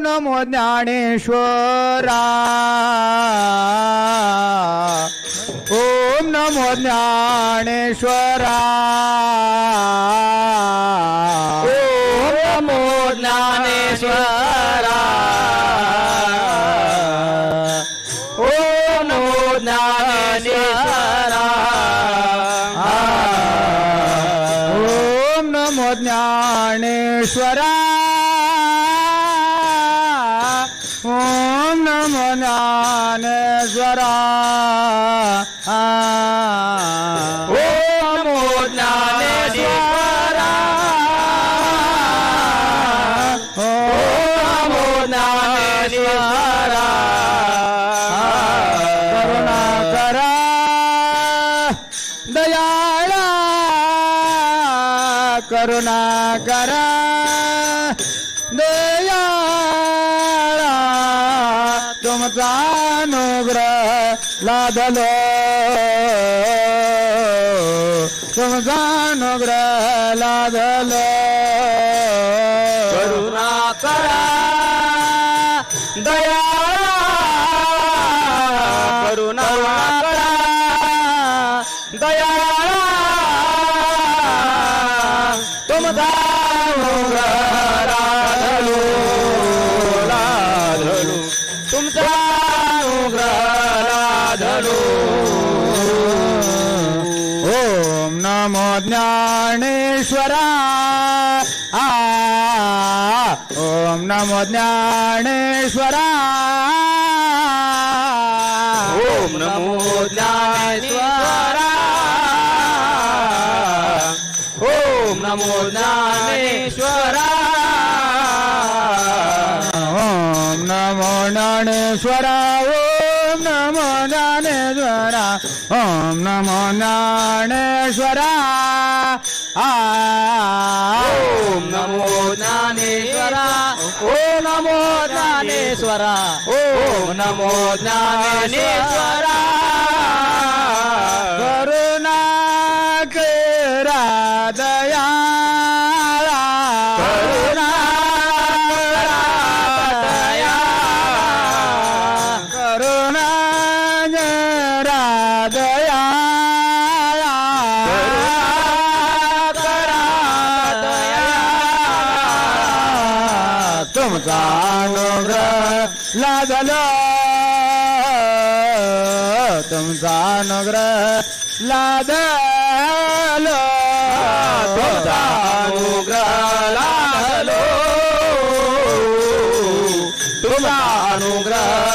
नमो ज्ञानेश्वरा. ओम नमो ज्ञानेश्वरा. ओम नमो ज्ञानेश्वरा. ओम नमो ज्ञानेश्वरा. ओम नमो ज्ञानेश्वरा. ज्ञानेश्वरा। ओम ज्ञानेश्वरा। ओम ज्ञानेश्वरा। करुणा करा। दयाळा। करुणा करा। दयाळा लादलो. तुमचा अनुग्रह लादलो. करुणा करा. दया करुणा करा. दया तुमचा लाधलो ओम नमो ज्ञानेश्वरा. आ ओम नमो ज्ञानेश्वरा. ओम नमो ज्ञानेश्वरा. ओम नमो ज्ञानेश्वरा. ओम नमो ज्ञानेश्वरा. ओम नमो ज्ञानेश्वरा। ओम नमो ज्ञानेश्वरा। ओम नमो ज्ञानेश्वरा। ओम नमो ज्ञानेश्वरा। दया करा दया तुमचा अनुग्रह लादलो तुमचा अनुग्रह लादलो तुमचा अनुग्रह लादलो तुमचा अनुग्रह